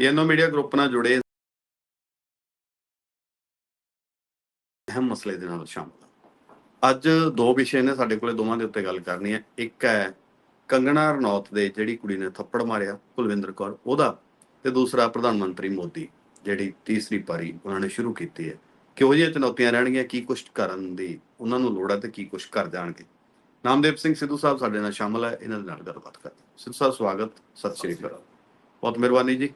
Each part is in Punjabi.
ਪੀਐਨਓ ਮੀਡੀਆ ਗਰੁੱਪ ਨਾਲ ਜੁੜੇ ਅਹਿਮ ਮਸਲੇ ਦੇ ਨਾਲ ਸ਼ਾਮਲ ਹਾਂ। ਅੱਜ ਦੋ ਵਿਸ਼ੇ ਨੇ ਸਾਡੇ ਕੋਲੇ, ਦੋਵਾਂ ਦੇ ਉੱਤੇ ਗੱਲ ਕਰਨੀ ਹੈ। ਇੱਕ ਹੈ ਕੰਗਣਾ ਰਣੌਤ ਦੇ ਜਿਹੜੀ ਕੁੜੀ ਨੇ ਥੱਪੜ ਮਾਰਿਆ ਕੁਲਵਿੰਦਰ ਕੌਰ, ਉਹਦਾ ਤੇ ਦੂਸਰਾ ਪ੍ਰਧਾਨ ਮੰਤਰੀ ਮੋਦੀ, ਜਿਹੜੀ ਤੀਸਰੀ ਪਾਰੀ ਉਹਨਾਂ ਨੇ ਸ਼ੁਰੂ ਕੀਤੀ ਹੈ। ਕਿਹੋ ਜਿਹੀਆਂ ਚੁਣੌਤੀਆਂ ਰਹਿਣਗੀਆਂ, ਕੀ ਕੁਝ ਕਰਨ ਦੀ ਉਹਨਾਂ ਨੂੰ ਲੋੜ ਹੈ ਤੇ ਕੀ ਕੁਝ ਕਰ ਜਾਣਗੇ। ਨਾਮਦੇਵ ਸਿੰਘ ਸਿੱਧੂ ਸਾਹਿਬ ਸਾਡੇ ਨਾਲ ਸ਼ਾਮਲ ਹੈ, ਇਹਨਾਂ ਦੇ ਨਾਲ ਗੱਲਬਾਤ ਕਰਦੇ ਸਿੱਧੂ ਸਾਹਿਬ, ਸਵਾਗਤ, ਸਤਿ ਸ਼੍ਰੀ ਅਕਾਲ। ਬਹੁਤ ਮਿਹਰਬਾਨੀ ਜੀ।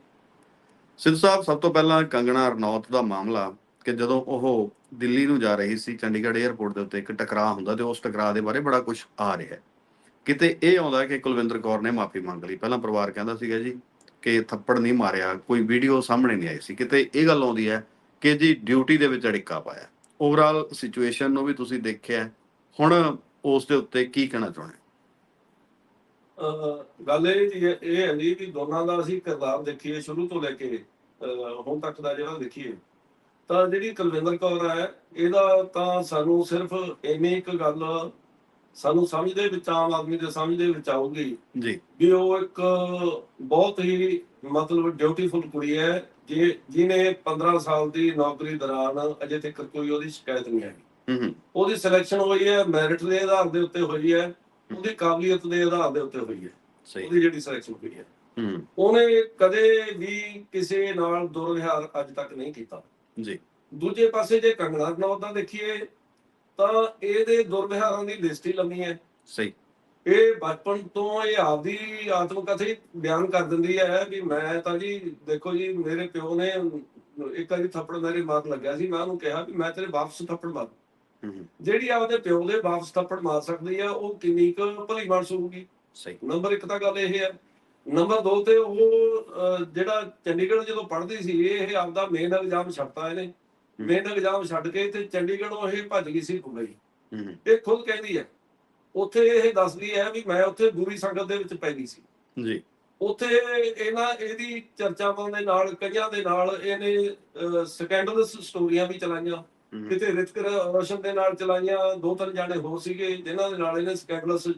ਸਿੱਧੂ ਸਾਹਿਬ, ਸਭ ਤੋਂ ਪਹਿਲਾਂ ਕੰਗਣਾ ਰਣੌਤ ਦਾ ਮਾਮਲਾ, ਕਿ ਜਦੋਂ ਉਹ ਦਿੱਲੀ ਨੂੰ ਜਾ ਰਹੀ ਸੀ, ਚੰਡੀਗੜ੍ਹ 에ਅਰਪੋਰਟ ਦੇ ਉੱਤੇ ਇੱਕ ਟਕਰਾਅ ਹੁੰਦਾ ਤੇ ਉਸ ਟਕਰਾਅ ਦੇ ਬਾਰੇ ਬੜਾ ਕੁਝ ਆ ਰਿਹਾ। ਹੈ ਕਿਤੇ ਇਹ ਆਉਂਦਾ ਕਿ ਕੁਲਵਿੰਦਰ ਕੌਰ ਨੇ ਮਾਫੀ ਮੰਗ ਲਈ। ਪਹਿਲਾਂ ਪਰਿਵਾਰ ਕਹਿੰਦਾ ਸੀਗਾ ਜੀ ਕਿ ਥੱਪੜ ਨਹੀਂ ਮਾਰਿਆ, ਕੋਈ ਵੀਡੀਓ ਸਾਹਮਣੇ ਨਹੀਂ ਆਈ ਸੀ। ਕਿਤੇ ਇਹ ਗੱਲ ਆਉਂਦੀ ਹੈ ਕਿ ਜੀ ਡਿਊਟੀ ਦੇ ਵਿੱਚ ਅੜਿੱਕਾ ਪਾਇਆ। ਓਵਰਆਲ ਸਿਚੁਏਸ਼ਨ ਨੂੰ ਵੀ ਤੁਸੀਂ ਦੇਖਿਆ। ਹੁਣ ਉਸ ਦੇ ਉੱਤੇ ਕੀ ਕਹਿਣਾ ਚਾਹੁੰਦੇ? ਗੱਲ ਇਹ ਜੀ, ਇਹ ਹੈ ਜੀ ਵੀ ਦੋਨਾਂ ਦਾ ਅਸੀਂ ਕਿਰਦਾਰ ਦੇਖੀਏ ਸ਼ੁਰੂ ਤੋਂ ਲੈ ਕੇ ਹੁਣ ਤੱਕ ਦਾ ਜਿਹੜਾ ਦੇਖੀਏ ਤਾਂ ਜਿਹੜੀ ਕੁਲਵਿੰਦਰ ਕੌਰ ਹੈ ਇਹਦਾ ਤਾਂ ਸਾਨੂੰ ਸਿਰਫ ਇੰਨੀ ਇੱਕ ਗੱਲ ਸਾਨੂੰ ਸਮਝਦੇ ਵਿੱਚ ਆਮ ਆਦਮੀ ਦੇ ਸਮਝਦੇ ਵਿੱਚ ਆਊਗੀ ਜੀ। ਵੀ ਉਹ ਇੱਕ ਬਹੁਤ ਹੀ ਮਤਲਬ ਡਿਊਟੀਫੁਲ ਕੁੜੀ ਹੈ ਜੇ ਜਿਹਨੇ 15 ਸਾਲ ਦੀ ਨੌਕਰੀ ਦੌਰਾਨ ਅਜੇ ਤੱਕ ਕੋਈ ਉਹਦੀ ਸ਼ਿਕਾਇਤ ਨਹੀਂ ਆਈ। ਹੂੰ ਉਹਦੀ ਸਿਲੈਕਸ਼ਨ ਹੋਈ ਹੈ ਮੈਰਿਟ ਦੇ ਆਧਾਰ ਦੇ ਉੱਤੇ ਹੋਈ ਹੈ ਉਹਦੀ ਕਾਬਲੀਅਤ ਦੇ ਆਧਾਰ ਦੇ ਉੱਤੇ ਹੋਈ ਹੈ। ਸਹੀ। ਉਹਦੀ ਜਿਹੜੀ ਸਿਲੈਕਸ਼ਨ ਹੋਈ ਹੂੰ। ਉਹਨੇ ਕਦੇ ਵੀ ਕਿਸੇ ਨਾਲ ਦੁਰਵਿਹਾਰ ਅੱਜ ਤੱਕ ਨਹੀਂ ਕੀਤਾ। ਜੀ। ਦੂਜੇ ਪਾਸੇ ਜੇ ਕੰਗਣਾ ਰਣੌਤ ਦਾ ਦੇਖੀਏ ਤਾਂ ਇਹਦੇ ਦੁਰਵਿਹਾਰਾਂ ਦੀ ਲਿਸਟ ਹੀ ਲੰਮੀ ਹੈ। ਸਹੀ। ਇਹ ਬਚਪਨ ਤੋਂ ਇਹ ਆਪਦੀ ਆਤਮ ਕਥਾ ਹੀ ਬਿਆਨ ਕਰ ਦਿੰਦੀ ਹੈ ਵੀ ਮੈਂ ਤਾਂ ਜੀ ਦੇਖੋ ਜੀ ਮੇਰੇ ਪਿਓ ਨੇ ਇੱਕ ਵਾਰੀ ਥੱਪੜ ਮੇਰੇ ਮਾਰ ਲੱਗਿਆ ਸੀ। ਮੈਂ ਉਹਨੂੰ ਕਿਹਾ ਵੀ ਮੈਂ ਤੇਰੇ ਵਾਪਸ ਥੱਪੜ ਮਾਰ। ਜਿਹੜੀ ਆਪਦੇ ਪਿਓ ਦੇ ਵਾਪਸ ਥੱਪੜ ਮਾਰ ਸਕਦੀ ਆ ਉਹ ਕਿੰਨੀ ਕੁ ਭਲੀ ਬਣ ਸਕੂਗੀ ਸਹੀ। ਨੰਬਰ 1 ਤਾਂ ਗੱਲ ਇਹ ਹੈ ਨੰਬਰ 2 ਤੇ ਉਹ ਜਿਹੜਾ ਚੰਡੀਗੜ੍ਹ ਜਦੋਂ ਪੜ੍ਹਦੀ ਸੀ ਇਹ ਆਪਦਾ ਮੇਨ ਐਗਜ਼ਾਮ ਛੱਡਤਾ ਇਹਨੇ। ਮੇਨ ਐਗਜ਼ਾਮ ਛੱਡ ਕੇ ਤੇ ਚੰਡੀਗੜ੍ਹੋਂ ਇਹ ਭੱਜ ਗਈ ਸੀ ਹੂੰ। ਇਹ ਖੁਦ ਕਹਿੰਦੀ ਹੈ। ਉੱਥੇ ਇਹ ਦੱਸਦੀ ਹੈ ਵੀ ਮੈਂ ਉੱਥੇ ਬੁਰੀ ਸੰਗਤ ਦੇ ਵਿੱਚ ਪੈ ਗਈ ਸੀ। ਜੀ। ਉੱਥੇ ਇਹਨਾਂ ਇਹਦੀ ਚਰਚਾਵਾਂ ਦੇ ਨਾਲ ਕਈਆਂ ਦੇ ਨਾਲ ਇਹਨੇ ਸਕੈਂਡਲਸ ਸਟੋਰੀਆਂ ਵੀ ਚਲਾਈਆਂ। ਕਿਤੇ ਰਿਤਕ ਰੋਸ਼ਨ ਦੇ ਨਾਲ ਚਲਾਈਆਂ। ਦੋ ਤਿੰਨ ਜਾਣੇ ਹੋਰ ਸੀਗੇ ਜਿਨ੍ਹਾਂ ਦੇ ਨਾਲ ਇਹਨੇ ਸਕੈਂਡਲਸ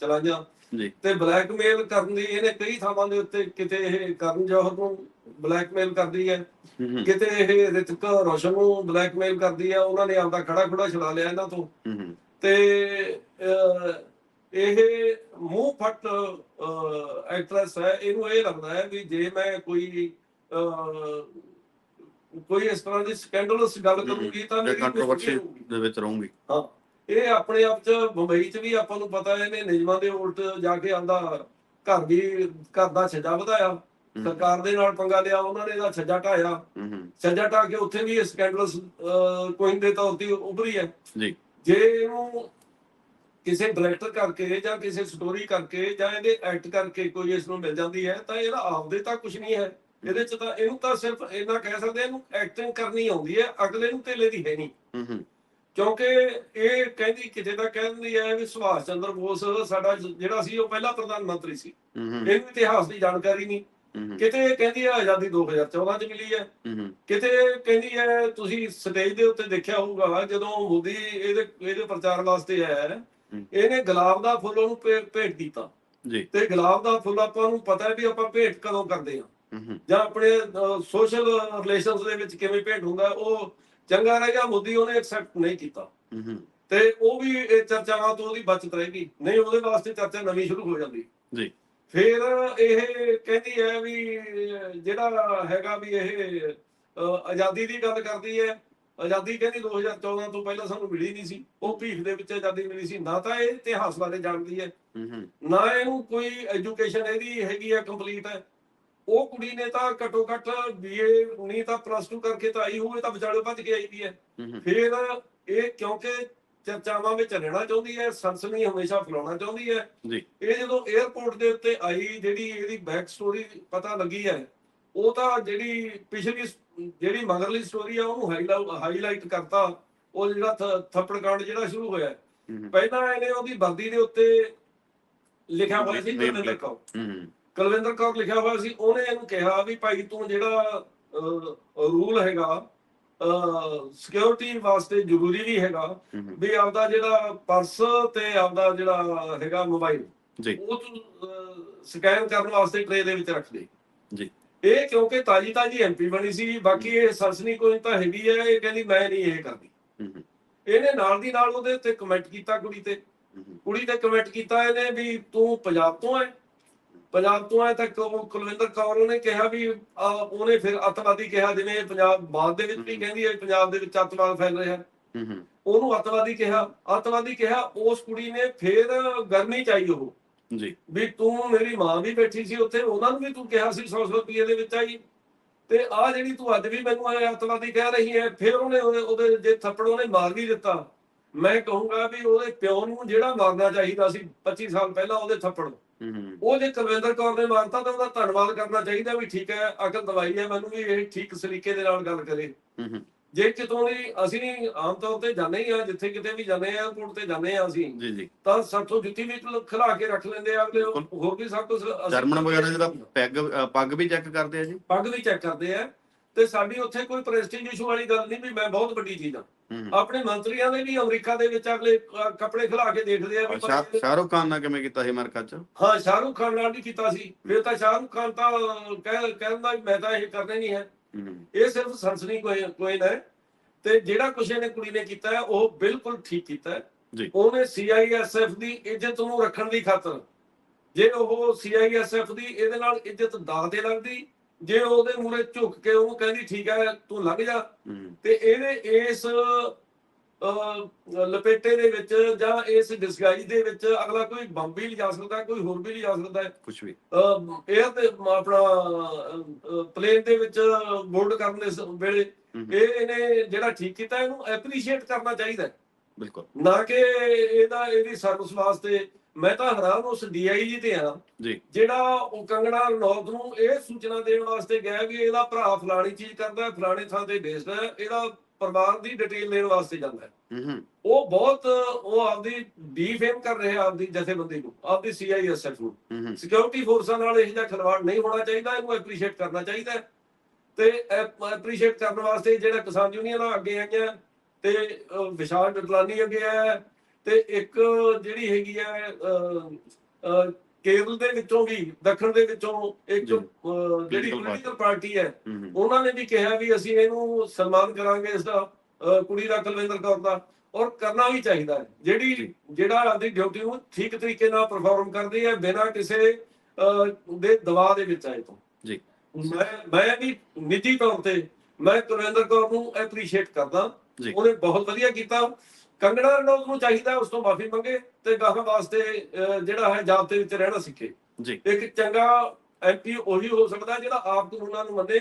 ਚਲਾਈਆਂ ਜੀ। ਤੇ ਬਲੈਕਮੇਲ ਕਰਨ ਦੀ ਇਹਨੇ ਕਈ ਥਾਵਾਂ ਦੇ ਉੱਤੇ ਕਿਤੇ ਇਹ ਕਰਨ ਜੌਹਰ ਨੂੰ ਬਲੈਕਮੇਲ ਕਰਦੀ ਹੈ। ਕਿਤੇ ਇਹ ਰਿਤਕ ਰੋਸ਼ਨ ਨੂੰ ਬਲੈਕਮੇਲ ਕਰਦੀ ਹੈ। ਉਹਨਾਂ ਨੇ ਆਪਦਾ ਖੜਾ ਖੜਾ ਛੁਡਾ ਲਿਆ ਇਹਨਾਂ ਤੋਂ। ਤੇ ਇਹ ਮੂੰਹ ਫਟ ਐਕਟਰੈਸ ਹੈ। ਇਹਨੂੰ ਇਹ ਲੱਗਦਾ ਹੈ ਵੀ ਜੇ ਮੈਂ ਕੋਈ ਕੋਈ ਇਸ ਤਰ੍ਹਾਂ ਦੀ ਸਕੈਂਡਲਸ ਗੱਲ ਕਰੂੰਗੀ ਤਾਂ ਮੇਰੀ ਕੰਟਰੋਵਰਸ਼ੀ। ਦੇ ਵਿੱਚ ਰਹੂੰਗੀ। ਹਾਂ। ਇਹ ਆਪਣੇ ਆਪ ਚ ਮੁੰਬਈ ਚ ਵੀ ਆਪਾਂ ਨੂੰ ਪਤਾ ਹੈ ਇਹਨੇ ਨਿਯਮਾਂ ਦੇ ਉਲਟ ਜਾ ਕੇ ਆਂਦਾ ਘਰ ਦੀ ਘਰ ਦਾ ਛੱਜਾ ਵਧਾਇਆ। ਸਰਕਾਰ ਦੇ ਨਾਲ ਪੰਗਾ ਲਿਆ ਉਹਨਾਂ ਨੇ ਇਹਦਾ ਛੱਜਾ ਢਾਇਆ। ਛੱਜਾ ਢਾ ਕੇ ਉੱਥੇ ਵੀ ਸਕੈਂਡਲਸ ਕੋਇਨ ਦੇ ਤੌਰ ਤੇ ਉਭਰੀ ਹੈ। ਜੀ। ਜੇ ਇਹਨੂੰ ਕਿਸੇ ਡਾਇਰੈਕਟਰ ਕਰਕੇ ਜਾਂ ਕਿਸੇ ਸਟੋਰੀ ਕਰਕੇ ਜਾਂ ਇਹਦੇ ਐਕਟ ਕਰਕੇ ਕੋਈ ਇਸ ਨੂੰ ਮਿਲ ਜਾਂਦੀ ਹੈ ਤਾਂ ਇਹਦਾ ਆਪਦੇ ਤਾਂ ਕੁਝ ਨਹੀਂ ਹੈ। ਇਹਦੇ ਚ ਤਾਂ ਇਹਨੂੰ ਤਾਂ ਸਿਰਫ ਇੰਨਾ ਕਹਿ ਸਕਦੇ ਇਹਨੂੰ ਐਕਟਿੰਗ ਕਰਨੀ ਆਉਂਦੀ ਹੈ ਅਗਲੇ ਨੂੰ ਧੇਲੇ ਦੀ ਹੈ ਨਹੀਂ। ਕਿਉਂਕਿ ਇਹ ਕਹਿੰਦੀ ਕਿਤੇ ਤਾਂ ਕਹਿੰਦੀ ਹੈ ਵੀ ਸੁਭਾਸ਼ ਚੰਦਰ ਬੋਸ ਸਾਡਾ ਜਿਹੜਾ ਸੀ ਉਹ ਪਹਿਲਾ ਪ੍ਰਧਾਨ ਮੰਤਰੀ ਸੀ। ਇਹਨੂੰ ਇਤਿਹਾਸ ਦੀ ਜਾਣਕਾਰੀ ਨਹੀਂ। ਕਿਤੇ ਕਹਿੰਦੀ ਹੈ ਆਜ਼ਾਦੀ 2014 ਚ ਮਿਲੀ ਹੈ ਕਿਤੇ ਕਹਿੰਦੀ ਹੈ ਤੁਸੀਂ ਸਟੇਜ ਦੇ ਉੱਤੇ ਦੇਖਿਆ ਹੋਊਗਾ ਜਦੋਂ ਮੋਦੀ ਇਹਦੇ ਇਹਦੇ ਪ੍ਰਚਾਰ ਵਾਸਤੇ ਆਇਆ। ਇਹਨੇ ਗੁਲਾਬ ਦਾ ਫੁੱਲ ਉਹਨੂੰ ਭੇਟ ਕੀਤਾ ਜੀ। ਤੇ ਗੁਲਾਬ ਦਾ ਫੁੱਲ ਆਪਾਂ ਨੂੰ ਪਤਾ ਹੈ ਵੀ ਆਪਾਂ ਭੇਟ ਕਦੋਂ ਕਰਦੇ ਹੂੰ ਜਾਂ ਆਪਣੇ ਸੋਸ਼ਲ ਰਿਲੇਸ਼ਨਸ ਦੇ ਵਿੱਚ ਕਿਵੇਂ ਭੇਟ ਹੁੰਦਾ ਉਹ ਚੰਗਾ ਰਹੇਗਾ ਮੋਦੀ ਉਹਨੇ ਐਕਸੈਪਟ ਨਹੀਂ ਕੀਤਾ। ਤੇ ਉਹ ਵੀ ਇਹ ਚਰਚਾਵਾਂ ਤੋਂ ਉਹਦੀ ਬਚਤ ਰਹੇਗੀ। ਨਹੀਂ ਉਹਦੇ ਵਾਸਤੇ ਚਰਚਾ ਨਵੀਂ ਸ਼ੁਰੂ ਹੋ ਜਾਂਦੀ। ਜੀ। ਫਿਰ ਇਹ ਕਹਿੰਦੀ ਹੈ ਵੀ ਜਿਹੜਾ ਹੈਗਾ ਵੀ ਇਹ ਆਜ਼ਾਦੀ ਦੀ ਗੱਲ ਕਰਦੀ ਹੈ। ਆਜ਼ਾਦੀ ਕਹਿੰਦੀ 2014 ਤੋਂ ਪਹਿਲਾਂ ਸਾਨੂੰ ਮਿਲੀ ਨਹੀਂ ਸੀ। ਉਹ ਭੀਖ ਦੇ ਵਿੱਚ ਆਜ਼ਾਦੀ ਮਿਲੀ ਸੀ। ਨਾ ਤਾਂ ਇਹ ਇਤਿਹਾਸ ਬਾਰੇ ਜਾਣਦੀ ਹੂੰ। ਨਾ ਇਹਨੂੰ ਕੋਈ ਐਜੂਕੇਸ਼ਨ ਇਹਦੀ ਹੈਗੀ ਹੈ ਕੰਪਲੀਟ ਹੈ। ਉਹ ਕੁੜੀ ਨੇ ਤਾਂ ਘੱਟੋ ਘੱਟ ਬੀਏ ਨਹੀਂ ਤਾਂ ਪਲੱਸ 2 ਕਰਕੇ ਤਾਂ ਆਈ ਹੋਵੇ ਤਾਂ ਵਿਚਾਲੇ ਭੱਜ ਕੇ ਆਈ ਦੀ ਹੈ। ਫਿਰ ਇਹ ਕਿਉਂਕਿ ਚਰਚਾਵਾਂ ਵਿੱਚ ਰਹਿਣਾ ਚਾਹੁੰਦੀ ਹੈ ਸਨਸਨੀ ਹਮੇਸ਼ਾ ਫੈਲਾਉਣਾ ਚਾਹੁੰਦੀ ਹੈ। ਜੀ। ਇਹ ਜਦੋਂ 에어ਪੋਰਟ ਦੇ ਉੱਤੇ ਆਈ ਜਿਹੜੀ ਇਹਦੀ ਬੈਕ ਸਟੋਰੀ ਪਤਾ ਲੱਗੀ ਹੈ ਉਹ ਤਾਂ ਜਿਹੜੀ ਪਿਛਲੀ ਜਿਹੜੀ ਮਗਰਲੀ ਸਟੋਰੀ ਆ ਉਹਨੂੰ ਹਾਈਲਾਈਟ ਕਰਤਾ। ਉਹ ਜਿਹੜਾ ਥੱਪੜ ਕਾਂਡ ਜਿਹੜਾ ਸ਼ੁਰੂ ਹੋਇਆ ਪਹਿਲਾਂ ਇਹਨੇ ਉਹਦੀ ਵਰਦੀ ਦੇ ਉੱਤੇ ਲਿਖਿਆ ਹੋਇਆ ਸੀ Name ਕੁਲਵਿੰਦਰ ਕੁਲਵਿੰਦਰ ਕੌਰ ਲਿਖਿਆ ਹੋਇਆ ਸੀ ਉਹਨੇ ਇਹਨੂੰ ਕਿਹਾ ਵੀ ਭਾਈ ਤੂੰ ਜਿਹੜਾ ਰੂਲ ਹੈਗਾ ਸਿਕਿਉਰਿਟੀ ਵਾਸਤੇ ਜ਼ਰੂਰੀ ਵੀ ਹੈਗਾ ਵੀ ਆਪਦਾ ਜਿਹੜਾ ਪਰਸ ਤੇ ਆਪਦਾ ਜਿਹੜਾ ਹੈਗਾ ਮੋਬਾਈਲ ਜੀ। ਉਹ ਤੂੰ ਸਕੈਨ ਕਰਨ ਵਾਸਤੇ ਟ੍ਰੇ ਦੇ ਵਿੱਚ ਰੱਖ ਦੇ। ਜੀ। ਇਹ ਕਿਉਂਕਿ ਤਾਜੀ ਤਾਜੀ ਐਮਪੀ ਬਣੀ ਸੀ ਬਾਕੀ ਇਹ ਸਨਸਨੀ ਕੋਈ ਤਾਂ ਹੈਗੀ ਹੈ ਇਹ ਕਹਿੰਦੀ ਮੈਂ ਨਹੀਂ ਇਹ ਕਰਦੀ। ਇਹਨੇ ਨਾਲ ਦੀ ਨਾਲ ਉਹਦੇ ਉੱਤੇ ਕਮੈਂਟ ਕੀਤਾ ਕੁੜੀ ਤੇ। ਕੁੜੀ ਤੇ ਕਮੈਂਟ ਕੀਤਾ ਇਹਨੇ ਵੀ ਤੂੰ ਪੰਜਾਬ ਤੋਂ ਹੈ। ਪੰਜਾਬ ਤੋਂ ਹੈ ਤਾਂ ਕੁਲਵਿੰਦਰ ਕੌਰ ਉਹਨੇ ਕਿਹਾ ਵੀ ਉਹਨੇ ਫਿਰ ਅੱਤਵਾਦੀ ਕਿਹਾ ਜਿਵੇਂ ਪੰਜਾਬ ਬਾਅਦ ਦੇ ਵਿੱਚ ਵੀ ਕਹਿੰਦੀ ਹੈ ਪੰਜਾਬ ਦੇ ਵਿੱਚ ਅੱਤਵਾਦ ਫੈਲ ਰਿਹਾ। ਉਹਨੂੰ ਅੱਤਵਾਦੀ ਕਿਹਾ। ਅੱਤਵਾਦੀ ਕਿਹਾ ਉਸ ਕੁੜੀ ਨੇ ਫਿਰ ਗਰਮੀ ਚਾਹੀ ਉਹ। ਜੀ। ਵੀ ਤੂੰ ਮੇਰੀ ਮਾਂ ਵੀ ਬੈਠੀ ਸੀ ਉੱਥੇ ਉਹਨਾਂ ਨੂੰ ਵੀ ਤੂੰ ਕਿਹਾ ਸੀ 100 ਰੁਪਏ ਦੇ ਵਿੱਚ ਆਈ। ਤੇ ਆ ਜਿਹੜੀ ਤੂੰ ਅੱਜ ਵੀ ਮੈਨੂੰ ਇਹ ਅੱਤਵਾਦੀ ਕਹਿ ਰਹੀ ਹੈ ਫਿਰ ਉਹਨੇ ਉਹਦੇ ਜੇ ਥੱਪੜ ਉਹਨੇ ਮਾਰ ਵੀ ਦਿੱਤਾ। ਮੈਂ ਕਹੂੰਗਾ ਵੀ ਉਹਦੇ ਪਿਓ ਨੂੰ ਜਿਹੜਾ ਮਾਰਨਾ ਚਾਹੀਦਾ ਸੀ 25 ਸਾਲ ਪਹਿਲਾਂ ਉਹਦੇ ਥੱਪੜ ਉਹ ਜੇ ਕੁਲਵਿੰਦਰ ਕੌਰ ਨੇ ਮਾਰਤਾ ਤਾਂ ਉਹਦਾ ਧੰਨਵਾਦ ਕਰਨਾ ਚਾਹੀਦਾ ਵੀ ਠੀਕ ਹੈ ਅਕਲ ਦਵਾਈ ਹੈ ਮੈਨੂੰ ਵੀ ਇਹ ਠੀਕ ਸਲੀਕੇ ਦੇ ਨਾਲ ਗੱਲ ਕਰੇ। ਜੇ ਕਿਤੋਂ ਵੀ ਅਸੀਂ ਆਮ ਤੌਰ ਤੇ ਜਾਂਦੇ ਹੀ ਆ ਜਿੱਥੇ ਕਿਤੇ ਵੀ ਜਾਂਦੇ ਆ ਏਅਰਪੋਰਟ ਤੇ ਜਾਂਦੇ ਆ ਅਸੀਂ ਜੀ ਜੀ। ਤਾਂ ਸਾਥੋਂ ਜੁੱਤੀ ਵੀ ਖਿਲਾ ਕੇ ਰੱਖ ਲੈਂਦੇ ਆ ਅਗਲੇ। ਹੋਰ ਵੀ ਸਭ ਕੁਝ ਜਰਮਨ ਵਗੈਰਾ ਜਿਹੜਾ ਪੈਗ ਪੱਗ ਵੀ ਚੈੱਕ ਕਰਦੇ ਆ ਜੀ? ਪੱਗ ਵੀ ਚੈੱਕ ਕਰਦੇ ਆ। ਤੇ ਸਾਡੀ ਉੱਥੇ ਕੋਈ ਪ੍ਰੈਸਟੀਜ ਇਸ਼ੂ ਵਾਲੀ ਗੱਲ ਨਹੀਂ ਵੀ ਮੈਂ ਬਹੁਤ ਵੱਡੀ ਚੀਜ਼ ਆ। ਆਪਣੇ ਮੰਤਰੀਆਂ ਦੇ ਵੀ ਅਮਰੀਕਾ ਦੇ ਵਿੱਚ ਅਗਲੇ ਕੱਪੜੇ ਖਿਲਾ ਕੇ ਦੇਖਦੇ ਆ ਵੀ ਸ਼ਾਹਰੁਖ ਖਾਨ ਨਾਲ ਕਿਵੇਂ ਕੀਤਾ ਸੀ ਅਮਰੀਕਾ ਚ? ਹਾਂ ਸ਼ਾਹਰੁਖ ਖਾਨ ਨਾਲ ਵੀ ਕੀਤਾ ਸੀ। ਫਿਰ ਤਾਂ ਸ਼ਾਹਰੁਖ ਖਾਨ ਤਾਂ ਕਹਿ ਕਹਿੰਦਾ ਮੈਂ ਤਾਂ ਇਹ ਕਰਨਾ ਨਹੀਂ ਹੈ। ਇਹ ਸਿਰਫ ਸਨਸਨੀ ਕੋਈ ਕੋਈ ਹੈ ਤੇ ਜਿਹੜਾ ਕੁਛ ਇਹਨੇ ਕੁੜੀ ਨੇ ਕੀਤਾ ਉਹ ਬਿਲਕੁਲ ਠੀਕ ਕੀਤਾ ਜੀ। ਉਹਨੇ ਸੀਆਈਐਸਐਫ ਦੀ ਇੱਜ਼ਤ ਨੂੰ ਰੱਖਣ ਦੀ ਖਾਤਰ ਜੇ ਉਹ ਸੀਆਈਐਸਐਫ ਦੀ ਇਹਦੇ ਨਾਲ ਇੱਜ਼ਤ ਦਾਅ ਲੱਗਦੀ ਜੇ ਉਹਦੇ ਮੂਰੇ ਝੁੱਕ ਕੇ ਉਹਨੂੰ ਕਹਿੰਦੀ ਠੀਕ ਹੈ ਤੂੰ ਲੰਘ ਜਾ। ਤੇ ਇਹਦੇ ਇਸ ਲਪੇਟੇ ਦੇ ਵਿੱਚ ਜਾਂ ਇਸ ਡਿਸਗਾਈਜ਼ ਦੇ ਵਿੱਚ ਅਗਲਾ ਕੋਈ ਬੰਬ ਵੀ ਲਿਜਾ ਸਕਦਾ ਕੋਈ ਹੋਰ ਵੀ ਲਿਜਾ ਸਕਦਾ ਹੈ। ਕੁਛ ਵੀ। 에ਅਰ ਤੇ ਆਪਣਾ ਪਲੇਨ ਦੇ ਵਿੱਚ ਬੋਰਡ ਕਰਨ ਦੇ ਵੇਲੇ ਇਹ ਇਹਨੇ ਜਿਹੜਾ ਠੀਕ ਕੀਤਾ ਇਹਨੂੰ ਐਪਰੀਸ਼ੀਏਟ ਕਰਨਾ ਚਾਹੀਦਾ ਹੈ। ਬਿਲਕੁਲ। ਨਾ ਕਿ ਇਹਦਾ ਇਹਦੀ ਸਰਵਿਸ ਵਾਸਤੇ ਮੈਂ ਤਾਂ ਹੈਰਾਨ ਉਸ ਡੀਆਈਜੀ ਤੇ ਆ। ਜੀ। ਜਿਹੜਾ ਉਹ ਕੰਗਣਾ ਰਣੌਤ ਨੂੰ ਇਹ ਸੂਚਨਾ ਦੇਣ ਵਾਸਤੇ ਗਿਆ ਵੀ ਇਹਦਾ ਭਰਾ ਫਲਾਣੀ ਚੀਜ਼ ਕਰਦਾ ਹੈ, ਫਲਾਣੇ ਥਾਂ ਤੇ ਹੈ ਇਹਦਾ ਪਰਿਵਾਰ ਦੀ ਡਿਟੇਲ ਲੈਣ ਵਾਸਤੇ ਜਾਂਦਾ ਹੈ। ਉਹ ਬਹੁਤ ਉਹ ਆਪਦੀ ਡੀਫੇਮ ਕਰ ਰਿਹਾ ਆਪਦੀ ਜਥੇਬੰਦੀ ਨੂੰ ਆਪਦੀ ਸੀਆਈਐਸਐਫ ਨੂੰ। ਸਿਕਿਉਰਿਟੀ ਫੋਰਸਾਂ ਨਾਲ ਇਹ ਜਿਹਾ ਖਿਲਵਾੜ ਨਹੀਂ ਹੋਣਾ ਚਾਹੀਦਾ ਇਹਨੂੰ ਐਪਰੀਸ਼ੀਏਟ ਕਰਨਾ ਚਾਹੀਦਾ। ਤੇ ਐਪਰੀਸ਼ੀਏਟ ਕਰਨ ਵਾਸਤੇ ਜਿਹੜਾ ਕਿਸਾਨ ਯੂਨੀਅਨਾਂ ਅੱਗੇ ਆਈਆਂ ਤੇ ਵਿਸ਼ਾਲ ਡਟਲਾਨੀ ਅੱਗੇ ਆਇਆ ਤੇ ਇੱਕ ਜਿਹੜੀ ਹੈਗੀ ਅਹ, ਕੇਰਲ ਦੇ ਵਿੱਚੋਂ ਵੀ ਦੱਖਣ ਦੇ ਵਿੱਚੋਂ ਇੱਕ ਜਿਹੜੀ ਪੋਲੀਟੀਕਲ ਪਾਰਟੀ ਹੈ ਉਹਨਾਂ ਨੇ ਵੀ ਕਿਹਾ ਵੀ ਅਸੀਂ ਇਹਨੂੰ ਸਨਮਾਨ ਕਰਾਂਗੇ ਇਸ ਦਾ ਕੁੜੀ ਦਾ ਕੁਲਵਿੰਦਰ ਕੌਰ ਦਾ ਔਰ ਕਰਨਾ ਵੀ ਚਾਹੀਦਾ ਹੈ। ਜਿਹੜੀ। ਜਿਹੜਾ ਆਪਦੀ ਡਿਊਟੀ ਨੂੰ ਠੀਕ ਤਰੀਕੇ ਨਾਲ ਪਰਫਾਰਮ ਕਰਦੀ ਹੈ ਬਿਨਾਂ ਕਿਸੇ ਦੇ ਦਬਾਅ ਦੇ ਵਿੱਚ ਆਏ ਤੋਂ। ਜੀ। ਮੈਂ ਮੈਂ ਵੀ ਨਿੱਜੀ ਤੌਰ ਤੇ ਮੈਂ ਕੁਲਵਿੰਦਰ ਕੌਰ ਨੂੰ ਐਪਰੀਸ਼ੀਏਟ ਕਰਦਾ। ਉਹਨੇ ਬਹੁਤ ਵਧੀਆ ਕੀਤਾ। ਕੰਗਣਾ ਰਣੌਤ ਨੂੰ ਚਾਹੀਦਾ ਉਸ ਤੋਂ ਮਾਫੀ ਮੰਗੇ ਤੇ ਗਾਹਾਂ ਵਾਸਤੇ ਜਿਹੜਾ ਹੈ ਜਾਬਤੇ ਵਿੱਚ ਰਹਿਣਾ ਸਿੱਖੇ। ਜੀ। ਇੱਕ ਚੰਗਾ ਐਮਪੀ ਉਹੀ ਹੋ ਸਕਦਾ ਜਿਹੜਾ ਆਪ ਕਾਨੂੰਨਾਂ ਨੂੰ ਮੰਨੇ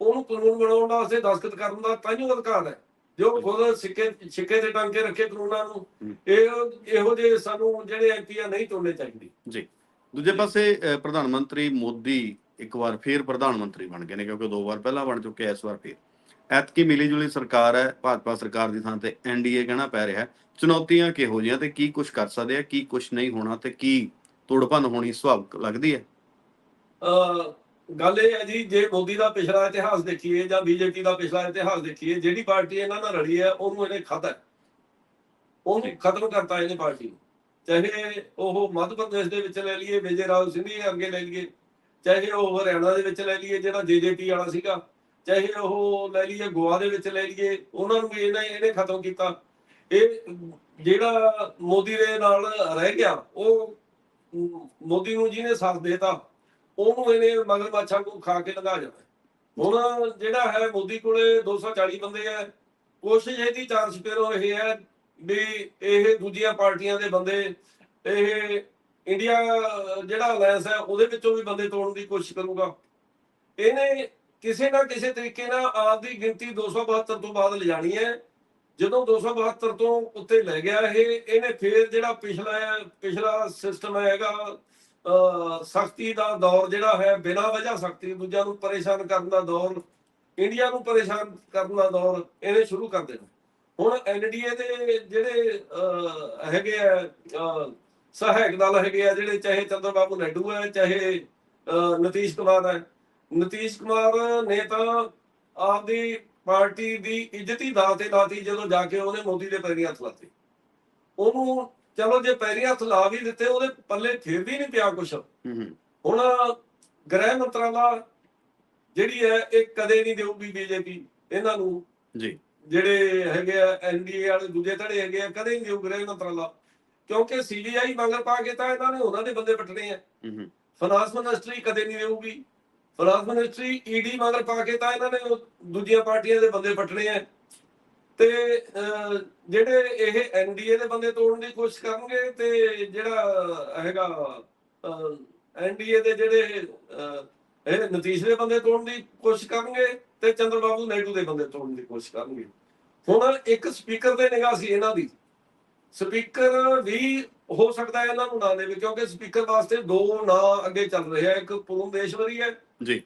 ਉਹਨੂੰ ਕਾਨੂੰਨ ਬਣਾਉਣ ਵਾਸਤੇ ਦਸਖਤ ਕਰਨ ਦਾ ਤਾਂਹੀਓ ਅਧਿਕਾਰ ਹੈ। ਜੋ ਖੁਦ ਸਿੱਕੇ ਸਿੱਕੇ ਤੇ ਟੰਗ ਕੇ ਰੱਖੇ ਕਾਨੂੰਨਾਂ ਨੂੰ। ਇਹ ਇਹੋ ਜਿਹੇ ਸਾਨੂੰ ਜਿਹੜੇ ਐਮਪੀ ਆ ਨਹੀਂ ਚੁਣਨੇ ਚਾਹੀਦੇ। ਜੀ। ਦੂਜੇ ਪਾਸੇ ਪ੍ਰਧਾਨ ਮੰਤਰੀ ਮੋਦੀ ਇੱਕ ਵਾਰ ਫੇਰ ਪ੍ਰਧਾਨ ਮੰਤਰੀ ਬਣ ਗਏ ਨੇ ਕਿਉਂਕਿ ਦੋ ਵਾਰ ਪਹਿਲਾਂ ਬਣ ਚੁੱਕੇ ਆ, ਇਸ ਵਾਰ ਫੇਰ। ਐਤਕੀ ਮਿਲੀ ਜੁਲੀ ਸਰਕਾਰ ਹੈ, ਭਾਜਪਾ ਸਰਕਾਰ ਦੀ ਥਾਂ ਤੇ ਐਨਡੀਏ ਕਹਿਣਾ ਪੈ ਰਿਹਾ ਹੈ। ਚੁਣੌਤੀਆਂ ਕਿਹੋ ਜਿਹੀਆਂ ਤੇ ਕੀ ਕੁਝ ਕਰ ਸਕਦੇ ਆ, ਕੀ ਕੁਝ ਨਹੀਂ ਹੋਣਾ ਤੇ ਕੀ ਤੋੜਪੰਨ ਹੋਣੀ ਸੁਭਾਵਿਕ ਲੱਗਦੀ ਹੈ? ਅਹ ਗੱਲ ਇਹ ਹੈ ਜੀ, ਜੇ ਮੋਦੀ ਦਾ ਪਿਛਲਾ ਇਤਿਹਾਸ ਦੇਖੀਏ ਜਾਂ ਬੀਜੇਪੀ ਦਾ ਪਿਛਲਾ ਇਤਿਹਾਸ ਦੇਖੀਏ, ਜਿਹੜੀ ਪਾਰਟੀ ਇਹਨਾਂ ਨਾਲ ਰਲੀ ਹੈ, ਉਹਨੂੰ ਇਹਨੇ ਖਾਧਾ ਉਹਨੂੰ ਖਤਮ ਕਰਤਾ ਇਹਨੇ ਪਾਰਟੀ ਨੂੰ। ਚਾਹੇ ਉਹ ਮੱਧ ਪ੍ਰਦੇਸ਼ ਦੇ ਵਿੱਚ ਲੈ ਲਈਏ ਵਿਜੇ ਰਾਜ ਸਿੰਧੀ ਅੱਗੇ ਲੈ ਲਈਏ, ਚਾਹੇ ਉਹ ਹਰਿਆਣਾ ਦੇ ਵਿੱਚ ਲੈ ਲਈਏ, ਜਿਹੜਾ ਜੇਜੇਪੀ ਵਾਲਾ ਸੀਗਾ ਚਾਹੇ ਉਹ ਲੈ ਲਈਏ, ਗੋਆ ਦੇ ਵਿੱਚ ਲੈ ਲਈਏ, ਉਹਨਾਂ ਨੂੰ ਇਹਨੇ ਇਹਨੇ ਖਤਮ ਕੀਤਾ। ਇਹ ਜਿਹੜਾ ਮੋਦੀ ਦੇ ਨਾਲ ਰਹਿ ਗਿਆ, ਉਹ ਮੋਦੀ ਨੂੰ ਜਿਹਨੇ ਸਾਥ ਦੇਤਾ, ਉਹਨੂੰ ਇਹਨੇ ਮਗਰਮੱਛਾਂ ਨੂੰ ਖਾ ਕੇ ਲੰਘਾ ਜਾਣਾ ਹੁਣ ਜਿਹੜਾ ਹੈ ਮੋਦੀ ਕੋਲੇ 240 ਬੰਦੇ ਆ ਕੋਸ਼ਿਸ਼ ਇਹਦੀ ਚਾਰ ਸਪੇਰੋ ਇਹ ਹੈ ਵੀ ਇਹ ਦੂਜੀਆਂ ਪਾਰਟੀਆਂ ਦੇ ਬੰਦੇ, ਇਹ ਇੰਡੀਆ ਜਿਹੜਾ ਅਲਾਈਅੰਸ ਹੈ, ਉਹਦੇ ਵਿੱਚੋਂ ਵੀ ਬੰਦੇ ਤੋੜਨ ਦੀ ਕੋਸ਼ਿਸ਼ ਕਰੂਗਾ। ਇਹਨੇ ਕਿਸੇ ਨਾ ਕਿਸੇ ਤਰੀਕੇ ਨਾਲ ਆਪ ਦੀ ਗਿਣਤੀ 272 ਤੋਂ ਬਾਅਦ ਲਿਜਾਣੀ ਹੈ। ਜਦੋਂ 272 ਤੋਂ ਉੱਤੇ ਲੈ ਗਿਆ ਇਹ ਇਹਨੇ ਫੇਰ ਜਿਹੜਾ ਪਿਛਲਾ ਪਿਛਲਾ ਸਿਸਟਮ ਹੈਗਾ ਸਖਤੀ ਦਾ ਦੌਰ ਜਿਹੜਾ ਹੈ ਬਿਨਾਂ ਵਜ੍ਹਾ ਸਖਤੀ ਦੂਜਿਆਂ ਨੂੰ ਪਰੇਸ਼ਾਨ ਕਰਨ ਦਾ ਦੌਰ ਇੰਡੀਆ ਨੂੰ ਪਰੇਸ਼ਾਨ ਕਰਨ ਦਾ ਦੌਰ ਇਹਨੇ ਸ਼ੁਰੂ ਕਰ ਦੇਣਾ। ਹੁਣ ਐਨਡੀਏ ਦੇ ਜਿਹੜੇ ਹੈਗੇ ਆ ਅਹ, ਸਹਾਇਕ ਦਲ ਹੈਗੇ ਆ ਜਿਹੜੇ ਚਾਹੇ ਚੰਦਰ ਬਾਬੂ ਨਾਇਡੂ ਹੈ ਚਾਹੇ ਅਹ, ਨਤੀਸ਼ ਕੁਮਾਰ ਹੈ ਨਤੀਸ਼ ਕੁਮਾਰ ਨੇ ਤਾਂ ਆਪਦੀ ਪਾਰਟੀ ਦੀ ਇੱਜ਼ਤੀ ਦਾਅ ਤੇ ਲਾਤੀ ਜਦੋਂ ਜਾ ਕੇ ਉਹਨੇ ਮੋਦੀ ਦੇ ਪੈਰੀਂ ਹੱਥ ਲਾਤੇ। ਉਹਨੂੰ ਚਲੋ ਜੇ ਪੈਰੀਂ ਹੱਥ ਲਾ ਵੀ ਦਿੱਤੇ ਉਹਦੇ ਪੱਲੇ ਫਿਰ ਵੀ ਨਹੀਂ ਪਿਆ ਕੁਛ। ਹੂੰ ਹੂੰ। ਹੁਣ ਗ੍ਰਹਿ ਮੰਤਰਾਲਾ ਜਿਹੜੀ ਹੈ ਇਹ ਕਦੇ ਨਹੀਂ ਦੇਊਗੀ ਬੀਜੇਪੀ। ਇਹਨਾਂ ਨੂੰ ਜੀ। ਜਿਹੜੇ ਹੈਗੇ ਆ ਐਨਡੀਏ ਵਾਲੇ ਦੂਜੇ ਧੜੇ ਹੈਗੇ ਆ ਕਦੇ ਨਹੀਂ ਦੇਊ ਗ੍ਰਹਿ ਮੰਤਰਾਲਾ ਕਿਉਂਕਿ ਸੀਬੀਆਈ ਮੰਗਰ ਪਾ ਕੇ ਤਾਂ ਇਹਨਾਂ ਨੇ ਉਹਨਾਂ ਦੇ ਬੰਦੇ ਪੱਟਣੇ ਆ। ਹੂੰ ਹੂੰ। ਫਾਈਨਾਂਸ ਮਿਨਿਸਟਰੀ ਕਦੇ ਨਹੀਂ ਦੇਊਗੀ। ਫਾਈਨਾਂਸ ਮਿਨਿਸਟਰੀ ਈਡੀ ਮਗਰ ਪਾ ਕੇ ਤਾਂ ਇਹਨਾਂ ਨੇ ਦੂਜੀਆਂ ਪਾਰਟੀਆਂ ਦੇ ਬੰਦੇ ਪੱਟਣੇ ਆ। ਤੇ ਜਿਹੜੇ ਇਹ ਐਨਡੀਏ ਦੇ ਬੰਦੇ ਤੋੜਨ ਦੀ ਕੋਸ਼ਿਸ਼ ਕਰਨਗੇ ਤੇ ਜਿਹੜਾ ਹੈਗਾ ਐਨਡੀਏ ਦੇ ਜਿਹੜੇ ਇਹ ਨਤੀਸ਼ ਦੇ ਬੰਦੇ ਤੋੜਨ ਦੀ ਕੋਸ਼ਿਸ਼ ਕਰਨਗੇ ਤੇ ਚੰਦਰਬਾਬੂ ਨਾਇਡੂ ਦੇ ਬੰਦੇ ਤੋੜਨ ਦੀ ਕੋਸ਼ਿਸ਼ ਕਰਨਗੇ। ਹੁਣ ਇੱਕ ਸਪੀਕਰ ਤੇ ਨਿਗਾਹ ਸੀ ਇਹਨਾਂ ਦੀ। ਸਪੀਕਰ ਵੀ ਹੋ ਸਕਦਾ ਹੈ ਇਹਨਾਂ ਨੂੰ ਨਾ ਦੇਵੇ, ਕਿਉਂਕਿ ਸਪੀਕਰ ਵਾਸਤੇ ਦੋ ਨਾਂ ਅੱਗੇ ਚੱਲ ਰਿਹਾ ਇੱਕ ਪੂਰਨ ਦੇਸ਼ਵਰੀ ਹੈ ਜੀ।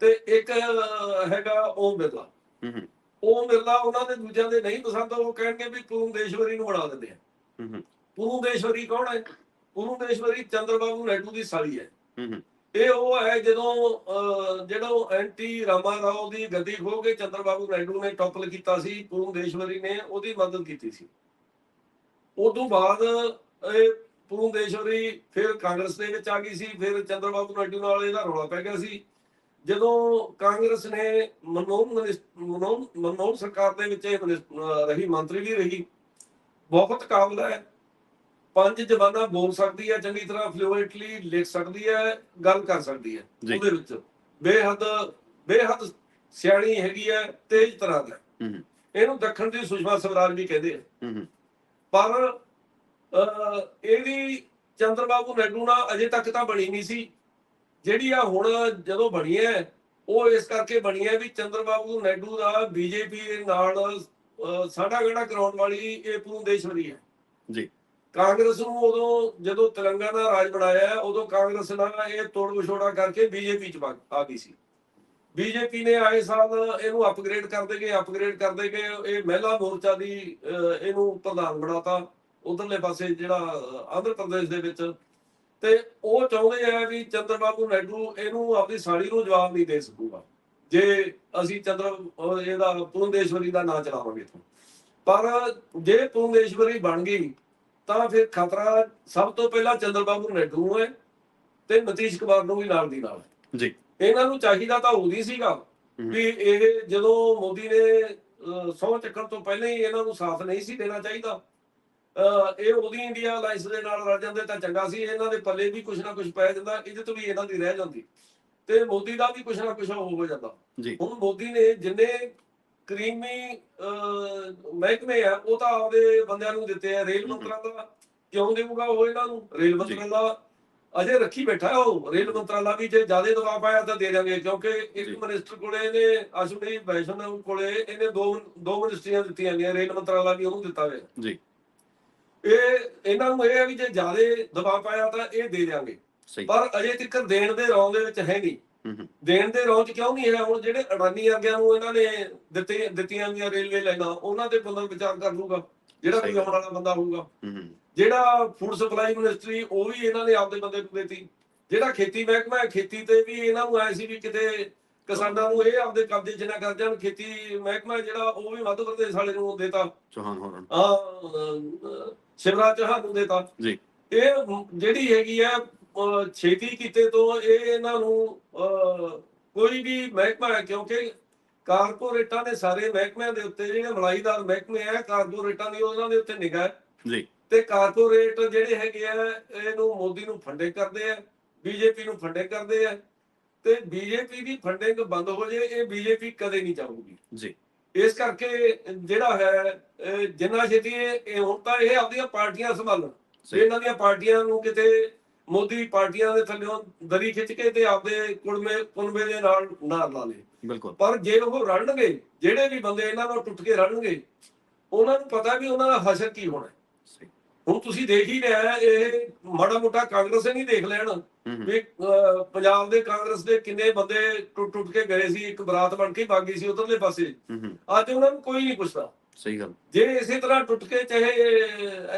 ਤੇ ਇੱਕ ਹੈਗਾ ਓਮ ਬਿਰਲਾ। ਹੂੰ ਹੂੰ। ਓਮ ਬਿਰਲਾ ਉਹਨਾਂ ਦੇ ਦੂਜਿਆਂ ਦੇ ਨਹੀਂ ਪਸੰਦ ਉਹ ਕਹਿਣਗੇ ਵੀ ਪੂਰਨ ਦੇਸ਼ਵਰੀ ਨੂੰ ਬਣਾ ਦਿੰਦੇ ਆ। ਹੂੰ ਹੂੰ। ਪੂਰਨ ਦੇਸ਼ਵਰੀ ਕੌਣ ਹੈ? ਪੂਰਨ ਦੇਸ਼ਵਰੀ ਚੰਦਰਬਾਬੂ ਨਾਇਡੂ ਦੀ ਸਾਲੀ ਹੈ। ਹੂੰ ਹੂੰ। ਇਹ ਉਹ ਹੈ ਜਦੋਂ ਜਦੋਂ ਐਂਟੀ ਰਾਮਾ ਰਾਓ ਦੀ ਗੱਦੀ ਖੋ ਕੇ ਚੰਦਰਬਾਬੂ ਨਾਇਡੂ ਨੇ ਟੌਪਲ ਕੀਤਾ ਸੀ ਪੂਰਨ ਦੇਸ਼ਵਰੀ ਨੇ ਉਹਦੀ ਮਦਦ ਕੀਤੀ ਸੀ। ਉਦੋਂ ਬਾਅਦ ਇਹ ਪੂਰਨ ਦੇਸ਼ਵਰੀ ਫਿਰ ਕਾਂਗਰਸ ਦੇ ਵਿੱਚ ਆ ਗਈ ਸੀ ਫਿਰ ਚੰਦਰਬਾਬੂ ਨਾਇਡੂ ਨਾਲ ਇਹਦਾ ਰੌਲਾ ਪੈ ਗਿਆ ਸੀ। ਜਦੋਂ ਕਾਂਗਰਸ ਨੇ ਮਨਮੋਹਨ ਮਨਮੋਹਨ ਸਰਕਾਰ ਦੇ ਵਿੱਚ ਇਹ ਰਹੀ ਮੰਤਰੀ ਵੀ ਰਹੀ ਬਹੁਤ ਕਾਬਲ ਹੈ। ਪੰਜ ਜ਼ਬਾਨਾਂ ਬੋਲ ਸਕਦੀ ਹੈ ਚੰਗੀ ਤਰ੍ਹਾਂ ਫਲੂਐਂਟਲੀ ਲਿਖ ਸਕਦੀ ਹੈ ਗੱਲ ਕਰ ਸਕਦੀ ਹੈ। ਉਹਦੇ ਵਿੱਚ। ਬੇਹੱਦ ਬੇਹੱਦ ਸਿਆਣੀ ਹੈਗੀ ਹੈ ਤੇਜ਼ ਤਰ੍ਹਾਂ ਦਾ। ਇਹਨੂੰ ਦੱਖਣ ਦੀ ਸੁਸ਼ਮਾ ਸਵਰਾਜ ਵੀ ਕਹਿੰਦੇ ਆ। ਪਰ ਅਹ, ਇਹਦੀ ਚੰਦਰਬਾਬੂ ਨਾਇਡੂ ਨਾਲ ਅਜੇ ਤੱਕ ਤਾਂ ਬਣੀ ਨਹੀਂ ਸੀ। ਜਿਹੜੀ ਆ ਹੁਣ ਜਦੋਂ ਬਣੀ ਹੈ ਉਹ ਇਸ ਕਰਕੇ ਬਣੀ ਹੈ ਵੀ ਚੰਦਰਬਾਬੂ ਨਾਇਡੂ ਦਾ ਬੀਜੇਪੀ ਨਾਲ ਸਾਡਾ ਗੜਾ ਕਰਾਉਣ ਵਾਲੀ ਇਹ ਪੂਰਨ ਹੈ। ਜੀ। ਕਾਂਗਰਸ ਨੂੰ ਉਦੋਂ ਜਦੋਂ ਤੇਲੰਗਾਨਾ ਰਾਜ ਬਣਾਇਆ ਉਦੋਂ ਕਾਂਗਰਸ ਨਾਲ ਇਹ ਤੋੜ ਵਿਛੋੜਾ ਕਰਕੇ ਬੀਜੇਪੀ ਚ ਆ ਗਈ ਸੀ। ਬੀਜੇਪੀ ਨੇ ਆਏ ਸਾਲ ਇਹਨੂੰ ਅਪਗ੍ਰੇਡ ਕਰਦੇ ਗਏ ਅਪਗ੍ਰੇਡ ਕਰਦੇ ਗਏ ਇਹ ਮਹਿਲਾ ਮੋਰਚਾ ਦੀ ਇਹਨੂੰ ਪ੍ਰਧਾਨ ਬਣਾਤਾ। ਉਧਰਲੇ ਪਾਸੇ ਜਿਹੜਾ ਆਂਧਰ ਪ੍ਰਦੇਸ਼ ਦੇ ਵਿੱਚ ਤੇ ਉਹ ਚਾਹੁੰਦੇ ਆ ਵੀ ਚੰਦਰਬਾਬੂ ਨਾਇਡੂ ਇਹਨੂੰ ਆਪਣੀ ਸਾੜੀ ਨੂੰ ਜਵਾਬ ਨਹੀਂ ਦੇ ਸਕੂਗਾ ਜੇ ਅਸੀਂ ਚੰਦਰ ਇਹਦਾ ਪੂਰਨਦੇਸ਼ਵਰੀ ਦਾ ਨਾਂ ਚਲਾਵਾਂਗੇ ਤਾਂ ਪਰ ਜੇ ਪੂਰਨਦੇਸ਼ਵਰੀ ਬਣ ਗਈ ਤਾਂ ਫਿਰ ਖਤਰਾ ਸਭ ਤੋਂ ਪਹਿਲਾਂ ਚੰਦਰਬਾਬੂ ਨਾਇਡੂ ਨੂੰ ਹੈ ਤੇ ਨਤੀਸ਼ ਕੁਮਾਰ ਨੂੰ ਵੀ ਨਾਲ ਦੀ ਨਾਲ। ਜੀ ਇਹਨਾਂ ਨੂੰ ਚਾਹੀਦਾ ਤਾਂ ਹੀ ਸੀਗਾ। ਵੀ ਇਹ ਜਦੋਂ ਮੋਦੀ ਨੇ ਸੌ ਚੱਕਰ ਤੋਂ ਪਹਿਲਾਂ ਹੀ ਇਹਨਾਂ ਨੂੰ ਸਾਥ ਨਹੀਂ ਸੀ ਦੇਣਾ ਚਾਹੀਦਾ ਇਹ ਉਹਦੀ ਇੰਡੀਆ ਅਲਾਈਅੰਸ ਦੇ ਨਾਲ ਰਲ ਜਾਂਦੇ ਤਾਂ ਚੰਗਾ ਸੀ ਇਹਨਾਂ ਦੇ ਪੱਲੇ ਵੀ ਕੁਝ ਨਾ ਕੁਝ ਪੈ ਜਾਂਦਾ ਇਹਦੇ ਤੋਂ ਵੀ ਇਹਨਾਂ ਦੀ ਰਹਿ ਜਾਂਦੀ। ਤੇ ਮੋਦੀ ਦਾ ਵੀ ਕੁਝ ਨਾ ਕੁਝ ਹੋ ਜਾਂਦਾ। ਹੁਣ ਮੋਦੀ ਨੇ ਜਿੰਨੇ ਕਰੀਮੀ ਮਹਿਕਮੇ ਆ ਉਹ ਤਾਂ ਆਪਦੇ ਬੰਦਿਆਂ ਨੂੰ ਦਿੱਤੇ ਆ ਰੇਲ ਹਮ। ਮੰਤਰਾਲਾ ਕਿਉਂ ਦੇਊਗਾ ਉਹ ਇਹਨਾਂ ਨੂੰ? ਰੇਲ ਮੰਤਰਾਲਾ ਅਜੇ ਰੱਖੀ ਬੈਠਾ ਉਹ। ਰੇਲ ਮੰਤਰਾਲਾ ਵੀ ਜੇ ਜ਼ਿਆਦਾ ਦਬਾਅ ਪਾਇਆ ਤਾਂ ਦੇ ਦਾਂਗੇ ਕਿਉਂਕਿ। ਇੱਕ ਮਿਨਿਸਟਰ ਕੋਲੇ ਇਹਨੇ ਅਸ਼ਵਨੀ ਵੈਸ਼ਨਵ ਕੋਲੇ ਇਹਨੇ ਦੋ ਦੋ ਮਿਨਿਸਟਰੀਆਂ ਦਿੱਤੀਆਂ ਗਈਆਂ ਰੇਲ ਮੰਤਰਾਲਾ ਵੀ ਉਹਨੂੰ ਦਿੱਤਾ ਹੋਇਆ। ਜੀ। ਇਹ ਇਹਨਾਂ ਨੂੰ ਇਹ ਹੈ ਵੀ ਜੇ ਜ਼ਿਆਦਾ ਦਬਾਅ ਪਾਇਆ ਤਾਂ ਇਹ ਦੇ ਸਹੀ। ਪਰ ਅਜੇ ਤੱਕ ਦੇਣ ਦੇ ਰੌਂ ਦੇ ਵਿੱਚ ਹੈ ਨਹੀਂ। ਦੇਣ ਦੇ ਰੌਂ ਚ ਕਿਉਂ ਨਹੀਂ ਹੈ? ਹੁਣ ਜਿਹੜੇ ਅਡਾਨੀ ਵਰਗਿਆਂ ਨੂੰ ਇਹਨਾਂ ਨੇ ਦਿੱਤੇ ਦਿੱਤੀਆਂ ਗਈਆਂ ਰੇਲਵੇ ਲਾਈਨਾਂ ਉਹਨਾਂ ਤੇ ਪੁਨਰ ਵਿਚਾਰ ਕਰ ਲੂਗਾ ਜਿਹੜਾ ਕੋਈ ਆਉਣ ਵਾਲਾ ਬੰਦਾ ਹੋਊਗਾ। ਜਿਹੜਾ ਫੂਡ ਸਪਲਾਈ ਮਿਨਿਸਟਰੀ ਉਹ ਵੀ ਇਹਨਾਂ ਨੇ ਆਪਦੇ ਬੰਦੇ ਨੂੰ ਦਿੱਤੀ। ਜਿਹੜਾ ਖੇਤੀ ਮਹਿਕਮਾ ਹੈ ਖੇਤੀ ਤੇ ਵੀ ਇਹਨਾਂ ਨੂੰ ਆਏ ਸੀ ਵੀ ਕਿਤੇ ਕਿਸਾਨਾਂ ਨੂੰ ਇਹ ਆਪਦੇ ਕਬਜ਼ੇ 'ਚ ਨਾ ਕਰ ਜਾਣ। ਖੇਤੀ ਮਹਿਕਮਾ ਜਿਹੜਾ ਉਹ ਵੀ ਮੱਧ ਪ੍ਰਦੇਸ਼ ਵਾਲੇ ਨੂੰ ਦੇਤਾ। ਚੌਹਾਨ ਹੋਰਾਂ। ਆ ਸ਼ਿਵਰਾਜ ਚੌਹਾਨ ਨੂੰ ਦੇਤਾ ਜੀ। ਇਹ ਜਿਹੜੀ ਹੈਗੀ ਆ ਅਹ, ਛੇਤੀ ਕੀਤੇ ਤੋਂ ਇਹ ਇਹਨਾਂ ਨੂੰ ਕੋਈ ਵੀ ਮਹਿਕਮਾ ਹੈ ਕਿਉਂਕਿ ਕਾਰਪੋਰੇਟਾਂ ਨੇ ਸਾਰੇ ਮਹਿਕਮਿਆਂ ਦੇ ਉੱਤੇ ਜਿਹੜੇ ਮਲਾਈਦਾਰ ਮਹਿਕਮੇ ਆ ਕਾਰਪੋਰੇਟਾਂ ਦੀ ਉਹਨਾਂ ਦੇ ਉੱਤੇ ਨਿਗਾਹ ਹੈ। ਜੀ। ਤੇ ਕਾਰਪੋਰੇਟ ਜਿਹੜੇ ਹੈਗੇ ਆ ਇਹਨੂੰ ਮੋਦੀ ਨੂੰ ਫੰਡਿੰਗ ਕਰਦੇ ਆ ਬੀਜੇਪੀ ਨੂੰ ਫੰਡਿੰਗ ਕਰਦੇ ਆ। ਤੇ ਬੀਜੇਪੀ ਦੀ ਫੰਡਿੰਗ ਬੰਦ ਹੋ ਜੇ ਇਹ ਬੀਜੇਪੀ ਕਦੇ ਨਹੀਂ ਚਾਹੂਗੀ ਜੀ। ਇਸ ਕਰਕੇ ਜਿਹੜਾ ਹੈ ਜਿੰਨਾ ਛੇਤੀ ਇਹ ਹੁਣ ਤਾਂ ਇਹ ਆਪਦੀਆਂ ਪਾਰਟੀਆਂ ਸੰਭਾਲਣ। ਇਹਨਾਂ ਦੀਆਂ ਪਾਰਟੀਆਂ ਨੂੰ ਕਿਤੇ ਮੋਦੀ ਪਾਰਟੀਆਂ ਦੇ ਥੱਲੇੋਂ ਦਰੀ ਖਿੱਚ ਕੇ ਤੇ ਆਪਦੇ ਕੁਲਮੇ ਕੁਲਮੇ ਦੇ ਨਾਲ ਨਾਲ ਲਾ ਲੇ ਬਿਲਕੁਲ। ਪਰ ਜੇ ਉਹ ਰਲਣਗੇ ਜਿਹੜੇ ਵੀ ਬੰਦੇ ਇਹਨਾਂ ਨਾਲ ਟੁੱਟ ਕੇ ਰਲਣਗੇ ਉਹਨਾਂ ਨੂੰ ਪਤਾ ਵੀ ਉਹਨਾਂ ਦਾ ਹਸ਼ਰ ਕੀ ਹੋਣਾ। ਸਹੀ। ਹੁਣ ਤੁਸੀਂ ਦੇਖ ਹੀ ਲਿਆ ਇਹ ਮਾੜਾ ਮੋਟਾ ਕਾਂਗਰਸ ਨਹੀਂ ਦੇਖ ਲੈਣ। ਵੀ ਪੰਜਾਬ ਦੇ ਕਾਂਗਰਸ ਦੇ ਕਿੰਨੇ ਬੰਦੇ ਟੁੱਟ ਟੁੱਟ ਕੇ ਗਏ ਸੀ ਇੱਕ ਬਰਾਤ ਬਣ ਕੇ ਭਾਗੀ ਸੀ ਉਧਰਲੇ ਪਾਸੇ। ਅੱਜ ਉਹਨਾਂ ਨੂੰ ਕੋਈ ਨਹੀਂ ਪੁੱਛਦਾ। ਸਹੀ ਗੱਲ। ਜੇ ਇਸੇ ਤਰ੍ਹਾਂ ਟੁੱਟ ਕੇ ਚਾਹੇ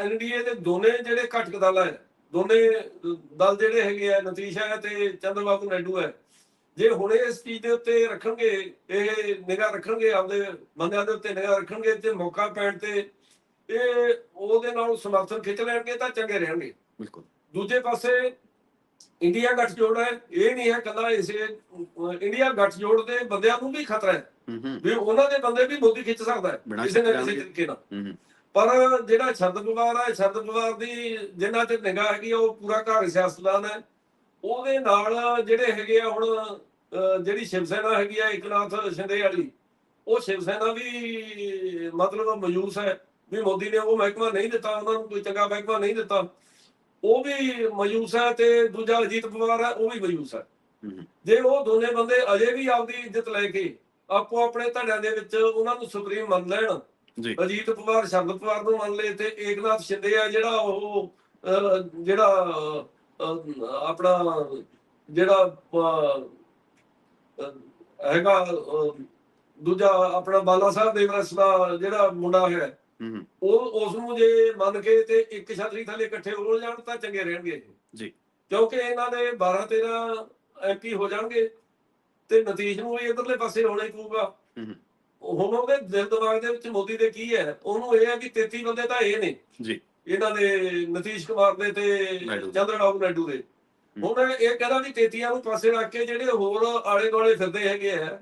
ਐਨਡੀਏ ਦੇ ਦੋਨੇ ਜਿਹੜੇ ਘਟਕ ਦਲ ਹੈ ਦੋਨੇ ਦਲ ਜਿਹੜੇ ਹੈਗੇ ਆ ਨਤੀਸ਼ ਹੈ ਤੇ ਚੰਦਰਬਾਬੂ ਨਾਇਡੂ ਹੈ ਜੇ ਹੁਣੇ ਇਸ ਚੀਜ਼ ਦੇ ਉੱਤੇ ਰੱਖਣਗੇ ਇਹ ਨਿਗਾਹ ਰੱਖਣਗੇ ਆਪਦੇ ਬੰਦਿਆਂ ਦੇ ਉੱਤੇ ਨਿਗਾਹ ਰੱਖਣਗੇ ਤੇ ਮੌਕਾ ਪੈਣ ਤੇ ਇਹ ਉਹਦੇ ਨਾਲ ਸਮਰਥਨ ਖਿੱਚ ਲੈਣਗੇ ਤਾਂ ਚੰਗੇ ਰਹਿਣਗੇ। ਬਿਲਕੁਲ। ਦੂਜੇ ਪਾਸੇ ਇੰਡੀਆ ਗੱਠਜੋੜ ਹੈ ਇਹ ਨਹੀਂ ਹੈ ਕੱਲਾ ਇਸੇ ਇੰਡੀਆ ਗੱਠਜੋੜ ਦੇ ਬੰਦਿਆਂ ਨੂੰ ਵੀ ਖਤਰਾ ਹੈ। ਵੀ ਉਹਨਾਂ ਦੇ ਬੰਦੇ ਵੀ ਮੋਦੀ ਖਿੱਚ ਸਕਦਾ ਹੈ ਕਿਸੇ ਨਾ ਕਿਸੇ। ਤਰੀਕੇ ਨਾਲ। ਪਰ ਜਿਹੜਾ ਸ਼ਰਦ ਪਵਾਰ ਹੈ ਸ਼ਰਦ ਪਵਾਰ ਦੀ ਜਿੰਨਾ ਤੇ ਨਿਗਾਹ ਹੈਗੀ ਉਹ ਪੂਰਾ ਘਰ ਸਿਆਸਤਦਾਨ ਹੈ। ਉਹਦੇ ਨਾਲ ਜਿਹੜੇ ਹੈਗੇ ਆ ਹੁਣ ਜਿਹੜੀ ਸ਼ਿਵ ਸੈਨਾ ਹੈਗੀ ਆ ਇਕਨਾਥ ਸ਼ਿੰਦੇ ਵਾਲੀ ਉਹ ਸ਼ਿਵ ਸੈਨਾ ਵੀ ਮਤਲਬ ਮਯੂਸ ਹੈ। ਵੀ ਮੋਦੀ ਨੇ ਉਹ ਮਹਿਕਮਾ ਨਹੀਂ ਦਿੱਤਾ ਉਹਨਾਂ ਨੂੰ ਕੋਈ ਚੰਗਾ ਮਹਿਕਮਾ ਨਹੀਂ ਦਿੱਤਾ। ਉਹ ਵੀ ਮਯੂਸ ਹੈ ਤੇ ਦੂਜਾ ਅਜੀਤ ਪਵਾਰ ਹੈ ਉਹ ਵੀ ਮਯੂਸ ਹੈ। ਜੇ ਉਹ ਦੋਨੇ ਬੰਦੇ ਅਜੇ ਵੀ ਆਪਦੀ ਇੱਜ਼ਤ ਲੈ ਕੇ ਆਪੋ ਆਪਣੇ ਧੜਿਆਂ ਦੇ ਵਿੱਚ ਉਹਨਾਂ ਨੂੰ ਸੁਪਰੀਮ ਮੰਨ ਲੈਣ ਜੀ। ਅਜੀਤ ਪਵਾਰ ਸ਼ਰਦ ਪਵਾਰ ਨੂੰ ਮੰਨ ਲਏ ਤੇ ਏਕਨਾਥ ਸ਼ਿੰਦੇ ਆ ਜਿਹੜਾ ਉਹ ਜਿਹੜਾ ਆਪਣਾ ਜਿਹੜਾ ਹੈਗਾ ਦੂਜਾ ਆਪਣਾ ਬਾਲਾ ਸਾਹਿਬ ਦੇਵਰਸ ਦਾ ਜਿਹੜਾ ਮੁੰਡਾ ਹੂੰ ਉਹ ਉਸ ਨੂੰ ਜੇ ਮੰਨ ਕੇ ਤੇ ਇੱਕ ਛਤਰੀ ਥੱਲੇ ਇਕੱਠੇ ਹੋ ਜਾਣ ਤਾਂ ਚੰਗੇ ਰਹਿਣਗੇ। ਜੀ। ਕਿਉਂਕਿ ਇਹਨਾਂ ਦੇ 12 13 ਐਮਪੀ ਹੋ ਜਾਣਗੇ ਤੇ ਨਤੀਜ ਨੂੰ ਵੀ ਇਧਰਲੇ ਪਾਸੇ ਹੋਣਾ ਹੀ ਪਊਗਾ। ਹੁਣ ਉਹਦੇ ਦਿਲ ਦਿਮਾਗ ਦੇ ਵਿੱਚ ਮੋਦੀ ਦੇ ਕੀ ਹੈ? ਉਹਨੂੰ ਇਹ ਹੈ ਕਿ 33 ਬੰਦੇ ਤਾਂ ਇਹ ਨੇ। ਜੀ। ਇਹਨਾਂ ਦੇ ਨਤੀਸ਼ ਕੁਮਾਰ ਦੇ ਤੇ। ਚੰਦਰਬਾਬੂ ਨਾਇਡੂ ਦੇ। ਹੁਣ ਇਹ ਕਹਿੰਦਾ ਵੀ 33 ਨੂੰ ਪਾਸੇ ਰੱਖ ਕੇ ਜਿਹੜੇ ਹੋਰ ਆਲੇ ਦੁਆਲੇ ਫਿਰਦੇ ਹੈਗੇ ਆ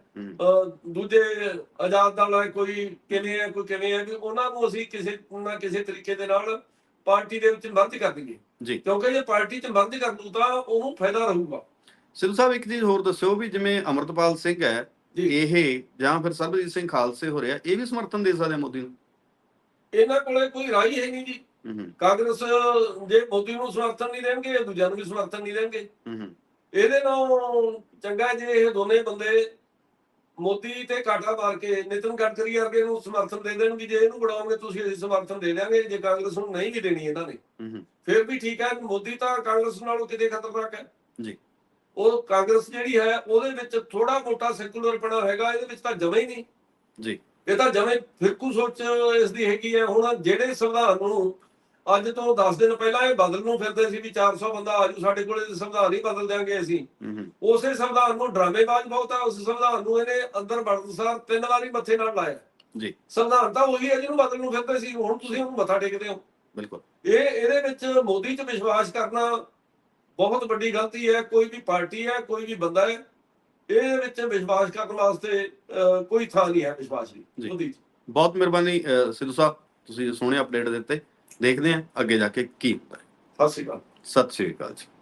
ਦੂਜੇ ਆਜ਼ਾਦ ਦਲ ਕੋਈ ਕਿਵੇਂ ਹੈ ਕੋਈ ਕਿਵੇਂ ਹੈ ਵੀ ਉਹਨਾਂ ਨੂੰ ਅਸੀਂ ਕਿਸੇ ਨਾ ਕਿਸੇ ਤਰੀਕੇ ਦੇ ਨਾਲ ਪਾਰਟੀ ਦੇ ਵਿੱਚ ਮਰਜ ਕਰ ਦਈਏ। ਜੀ। ਕਿਉਂਕਿ ਜੇ ਪਾਰਟੀ 'ਚ ਮਰਜ ਕਰ ਦੂ ਤਾਂ ਉਹਨੂੰ ਫਾਇਦਾ ਰਹੂਗਾ। ਸਿੱਧੂ ਸਾਹਿਬ ਇੱਕ ਚੀਜ਼ ਹੋਰ ਦੱਸਿਓ ਵੀ ਜਿਵੇਂ ਅਮਰਤਪਾਲ ਸਿੰਘ ਹੈ ਇਹ ਜਾਂ ਫਿਰ ਸਰਬਜੀਤ ਸਿੰਘ ਖਾਲਸੇ ਹੋ ਰਿਹਾ ਇਹ ਵੀ ਸਮਰਥਨ ਦੇ ਸਕਦੇ ਆ ਮੋਦੀ ਨੂੰ? ਇਹਨਾਂ ਕੋਲੇ ਕੋਈ ਰਾਈ ਹੈ ਨਹੀਂ ਜੀ। ਕਾਂਗਰਸ ਜੇ ਮੋਦੀ ਨੂੰ ਸਮਰਥਨ ਨਹੀਂ ਦੇਣਗੇ ਦੂਜਿਆਂ ਨੂੰ ਵੀ ਸਮਰਥਨ ਨਹੀਂ ਦੇਣਗੇ। ਇਹਦੇ ਨਾਲ ਚੰਗਾ ਜੇ ਇਹ ਦੋਨੇ ਬੰਦੇ ਮੋਦੀ ਤੇ ਕਾਟਾ ਮਾਰ ਕੇ ਨਿਤਨ ਗਡਕਰੀ ਵਰਗੇ ਨੂੰ ਸਮਰਥਨ ਦੇ ਦੇਣ ਵੀ ਜੇ ਇਹਨੂੰ ਬਣਾਓਗੇ ਤੁਸੀਂ ਅਸੀਂ ਸਮਰਥਨ ਦੇ ਦਿਆਂਗੇ ਜੇ ਕਾਂਗਰਸ ਨੂੰ ਨਹੀਂ ਵੀ ਦੇਣੀ ਇਹਨਾਂ ਨੇ। ਫਿਰ ਵੀ ਠੀਕ ਹੈ ਮੋਦੀ ਤਾਂ ਕਾਂਗਰਸ ਨਾਲੋਂ ਕਿਤੇ ਖਤਰਨਾਕ ਹੈ। ਜੀ। ਉਹ ਕਾਂਗਰਸ ਜਿਹੜੀ ਹੈ ਉਹਦੇ ਵਿੱਚ ਥੋੜਾ ਮੋਟਾ ਸੈਕੂਲਰਪਣਾ ਹੈਗਾ ਇਹਦੇ ਵਿੱਚ ਤਾਂ ਜਮਾ ਹੀ ਨਹੀਂ। ਜੀ। ਇਹ ਤਾਂ ਜਮੇ ਫਿਰਕੂ ਸੋਚ ਇਸ ਦੀ ਹੈਗੀ ਹੈ। ਹੁਣ ਜਿਹੜੇ ਸੰਵਿਧਾਨ ਨੂੰ ਅੱਜ ਤੋਂ 10 ਦਿਨ ਪਹਿਲਾਂ ਇਹ ਬਦਲ ਨੂੰ ਫਿਰਦੇ ਸੀ ਵੀ 400 ਬੰਦਾ ਆਜੂ ਸਾਡੇ ਕੋਲੇ ਸੰਵਿਧਾਨ ਹੀ ਬਦਲ ਦਿਆਂਗੇ ਅਸੀਂ। ਉਸੇ ਸੰਵਿਧਾਨ ਨੂੰ ਡਰਾਮੇਬਾਜ਼ ਬਹੁਤ ਹੈ ਉਸ ਸੰਵਿਧਾਨ ਨੂੰ ਇਹਨੇ ਅੰਦਰ ਵੜਨ ਸਾਰ ਤਿੰਨ ਵਾਰੀ ਮੱਥੇ ਨਾਲ ਲਾਇਆ। ਜੀ। ਸੰਵਿਧਾਨ ਤਾਂ ਉਹੀ ਹੈ ਜਿਹਨੂੰ ਬਦਲ ਨੂੰ ਫਿਰਦੇ ਸੀ ਹੁਣ ਤੁਸੀਂ ਉਹਨੂੰ ਮੱਥਾ ਟੇਕਦੇ ਹੋ। ਬਿਲਕੁਲ। ਇਹ ਇਹਦੇ ਵਿੱਚ ਮੋਦੀ 'ਚ ਵਿਸ਼ਵਾਸ ਕਰਨਾ ਬਹੁਤ ਵੱਡੀ ਗਲਤੀ ਹੈ ਕੋਈ ਵੀ ਪਾਰਟੀ ਹੈ ਕੋਈ ਵੀ ਬੰਦਾ ਹੈ ਇਹਦੇ ਵਿੱਚ ਵਿਸ਼ਵਾਸ ਕਰਨ ਵਾਸਤੇ ਕੋਈ ਥਾਂ ਨਹੀਂ ਹੈ ਵਿਸ਼ਵਾਸ। ਦੀ ਮੋਦੀ 'ਚ। ਬਹੁਤ ਮਿਹਰਬਾਨੀ ਸਿੱਧੂ ਸਾਹਿਬ ਤੁਸੀਂ ਸੋਹਣੇ ਅਪਡੇਟ ਦਿੱਤੇ। ਦੇਖਦੇ ਹਾਂ ਅੱਗੇ ਜਾ ਕੇ ਕੀ ਹੁੰਦਾ ਹੈ। ਸਤਿ ਸ਼੍ਰੀ ਅਕਾਲ। ਸਤਿ ਸ਼੍ਰੀ ਅਕਾਲ ਜੀ।